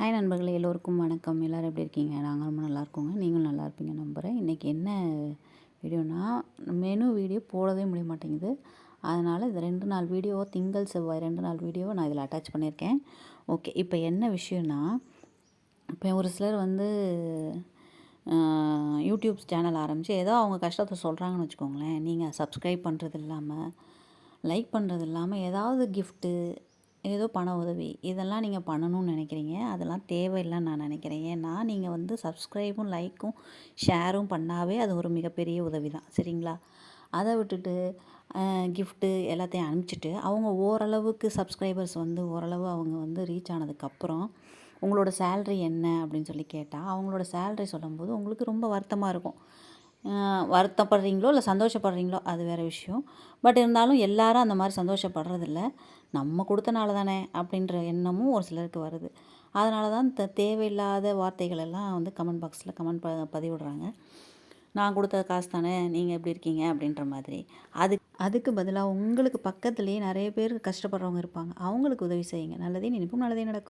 Hi நண்பர்களே எல்லோருக்கும் வணக்கம். எல்லோரும் எப்படி இருக்கீங்க? நாங்கள் ரொம்ப நல்லா இருக்கோங்க. நீங்களும் நல்லா இருப்பீங்க நம்புகிறேன் இன்றைக்கி என்ன வீடியோனா மெனு வீடியோ போடவே முடிய மாட்டேங்குது. அதனால் இந்த ரெண்டு நாள் வீடியோ திங்கள் செவ்வாய் ரெண்டு நாள் வீடியோ நான் இதில் அட்டாச் பண்ணியிருக்கேன். ஓகே இப்போ என்ன விஷயம்னா இப்போ ஒரு சிலர் வந்து யூடியூப் சேனல் ஆரம்பித்து ஏதோ அவங்க கஷ்டத்தை சொல்கிறாங்கன்னு வச்சுக்கோங்களேன். நீங்கள் சப்ஸ்கிரைப் பண்ணுறது இல்லாமல் லைக் பண்ணுறது இல்லாமல் ஏதாவது கிஃப்ட்டு ஏதோ பண உதவி இதெல்லாம் நீங்கள் பண்ணணும்னு நினைக்கிறீங்க. அதெல்லாம் தேவையில்லைன்னு நான் நினைக்கிறேன். ஏன்னா நீங்கள் வந்து சப்ஸ்கிரைபும் லைக்கும் ஷேரும் பண்ணாவே அது ஒரு மிகப்பெரிய உதவி தான் சரிங்களா? அதை விட்டுட்டு கிஃப்ட்டு எல்லாத்தையும் அனுப்பிச்சிட்டு அவங்க ஓரளவுக்கு சப்ஸ்கிரைபர்ஸ் வந்து ஓரளவு அவங்க வந்து ரீச் ஆனதுக்கப்புறம் உங்களோட சேல்ரி என்ன அப்படின்னு சொல்லி கேட்டால் அவங்களோட சேல்ரி சொல்லும்போது உங்களுக்கு ரொம்ப வருத்தமாக இருக்கும். வருத்தப்படுறீங்களோ இல்லை சந்தோஷப்படுறீங்களோ அது வேறு விஷயம். பட் இருந்தாலும் எல்லாரும் அந்த மாதிரி சந்தோஷப்படுறதில்ல. நம்ம கொடுத்தனால தானே அப்படின்ற எண்ணமும் ஒரு சிலருக்கு வருது. அதனால தான் த தேவையில்லாத வார்த்தைகள் எல்லாம் வந்து கமெண்ட் பாக்ஸில் கமெண்ட் ப பதிவிடுறாங்க. நான் கொடுத்த காசு தானே நீங்கள் எப்படி இருக்கீங்க அப்படின்ற மாதிரி. அது அதுக்கு பதிலாக உங்களுக்கு பக்கத்துலேயே நிறைய பேர் கஷ்டப்படுறவங்க இருப்பாங்க. அவங்களுக்கு உதவி செய்யுங்க. நல்லதே நினைப்போம் நல்லதே நடக்கும்.